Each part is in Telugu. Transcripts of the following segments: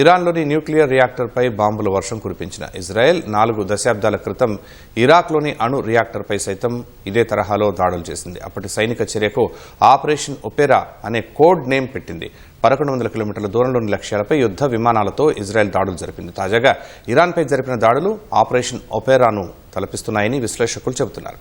ఇరాన్లోని న్యూక్లియర్ రియాక్టర్పై బాంబుల వర్షం కురిపించిన ఇజ్రాయెల్ నాలుగు దశాబ్దాల క్రితం ఇరాక్లోని అణు రియాక్టర్పై సైతం ఇదే తరహాలో దాడులు చేసింది. అప్పటి సైనిక చర్యకు ఆపరేషన్ ఒపెరా అనే కోడ్ నేమ్ పెట్టింది. పదకొండు వందల కిలోమీటర్ల దూరంలోని లక్ష్యాలపై యుద్ధ విమానాలతో ఇజ్రాయెల్ దాడులు జరిపింది. తాజాగా ఇరాన్పై జరిపిన దాడులు ఆపరేషన్ ఒపెరాను తలపిస్తున్నాయని విశ్లేషకులు చెబుతున్నారు.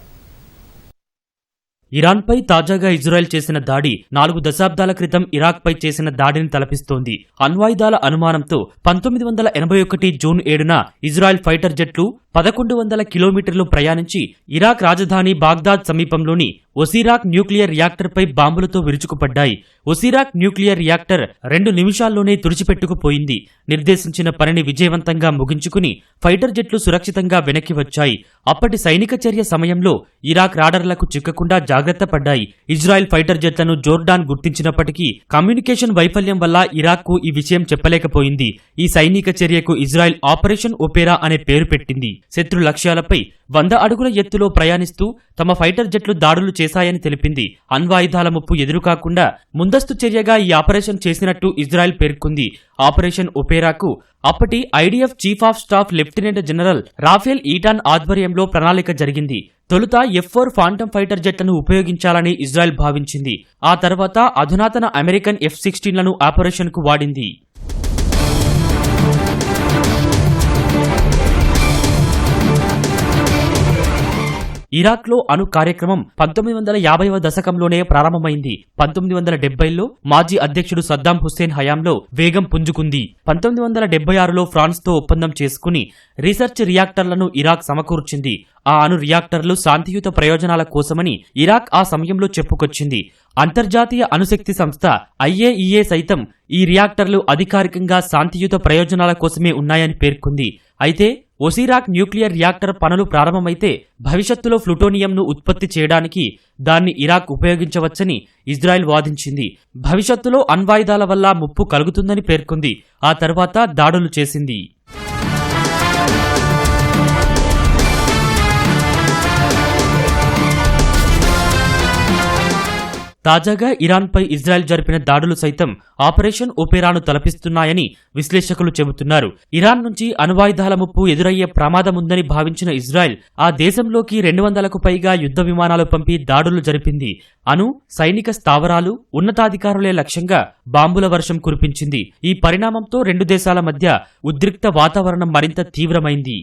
ఇరాన్పై తాజాగా ఇజ్రాయెల్ చేసిన దాడి నాలుగు దశాబ్దాల క్రితం ఇరాక్పై చేసిన దాడిని తలపిస్తోంది. అణ్వాయుధాల అనుమానంతో పంతొమ్మిది వందల ఎనభై ఒకటి జూన్ ఏడున ఇజ్రాయెల్ ఫైటర్ జెట్లు పదకొండు వందల కిలోమీటర్లు ప్రయాణించి ఇరాక్ రాజధాని బాగ్దాద్ సమీపంలోని ఒసిరాక్ న్యూక్లియర్ రియాక్టర్పై బాంబులతో విరుచుకుపడ్డాయి. ఒసిరాక్ న్యూక్లియర్ రియాక్టర్ రెండు నిమిషాల్లోనే తుడిచిపెట్టుకుపోయింది. నిర్దేశించిన పనిని విజయవంతంగా ముగించుకుని ఫైటర్ జెట్లు సురక్షితంగా వెనక్కి వచ్చాయి. అప్పటి సైనిక చర్య సమయంలో ఇరాక్ రాడర్లకు చిక్కకుండా జాగ్రత్త పడ్డాయి. ఇజ్రాయెల్ ఫైటర్ జెట్లను జోర్డాన్ గుర్తించినప్పటికీ కమ్యూనికేషన్ వైఫల్యం వల్ల ఇరాక్కు ఈ విషయం చెప్పలేకపోయింది. ఈ సైనిక చర్యకు ఇజ్రాయెల్ ఆపరేషన్ ఒపేరా అనే పేరు పెట్టింది. శత్రు లక్ష్యాలపై వంద అడుగుల ఎత్తులో ప్రయాణిస్తూ తమ ఫైటర్ జెట్లు దాడులు చేశాయని తెలిపింది. అణ్వాయుధాల ముప్పు ఎదురుకాకుండా ముందస్తు చర్యగా ఈ ఆపరేషన్ చేసినట్టు ఇజ్రాయెల్ పేర్కొంది. ఆపరేషన్ ఒపేరాకు అప్పటి IDF chief of staff lieutenant general Rafael Eitan ఆధ్వర్యంలో ప్రణాళిక జరిగింది. తొలుత ఎఫ్ ఫోర్ ఫాంటమ్ ఫైటర్ జెట్లను ఉపయోగించాలని ఇజ్రాయెల్ భావించింది. ఆ తర్వాత అధునాతన అమెరికన్ ఎఫ్ సిక్స్టీన్లను ఆపరేషన్కు వాడింది. ఇరాక్లో అణు కార్యక్రమం పంతొమ్మిది వందల యాభైవ దశకంలోనే ప్రారంభమైంది. పంతొమ్మిది వందల డెబ్బైలో మాజీ అధ్యక్షుడు సద్దాం హుస్సేన్ హయాంలో వేగం పుంజుకుంది. పంతొమ్మిది వందల డెబ్బై ఆరులో ఫ్రాన్స్తో ఒప్పందం చేసుకుని రీసెర్చ్ రియాక్టర్లను ఇరాక్ సమకూర్చింది. ఆ అణు రియాక్టర్లు శాంతియుత ప్రయోజనాల కోసమని ఇరాక్ ఆ సమయంలో చెప్పుకొచ్చింది. అంతర్జాతీయ అణుశక్తి సంస్థ ఐఏఈఏ సైతం ఈ రియాక్టర్లు అధికారికంగా శాంతియుత ప్రయోజనాల కోసమే ఉన్నాయని పేర్కొంది. అయితే ఒసిరాక్ న్యూక్లియర్ రియాక్టర్ పనులు ప్రారంభమైతే భవిష్యత్తులో ప్లుటోనియంను ఉత్పత్తి చేయడానికి దాన్ని ఇరాక్ ఉపయోగించవచ్చని ఇజ్రాయెల్ వాదించింది. భవిష్యత్తులో అణ్వాయుధాల వల్ల ముప్పు కలుగుతుందని పేర్కొంది. ఆ తర్వాత దాడులు చేసింది. తాజాగా ఇరాన్పై ఇజ్రాయెల్ జరిపిన దాడులు సైతం ఆపరేషన్ ఒపేరాను తలపిస్తున్నాయని విశ్లేషకులు చెబుతున్నారు. ఇరాన్ నుంచి అణువాయుధాల ముప్పు ఎదురయ్యే ప్రమాదముందని భావించిన ఇజ్రాయెల్ ఆ దేశంలోకి రెండు వందలకు పైగా యుద్ధ విమానాలు పంపి దాడులు జరిపింది. అణు సైనిక స్థావరాలు ఉన్నతాధికారులే లక్ష్యంగా బాంబుల వర్షం కురిపించింది. ఈ పరిణామంతో రెండు దేశాల మధ్య ఉద్రిక్త వాతావరణం మరింత తీవ్రమైంది.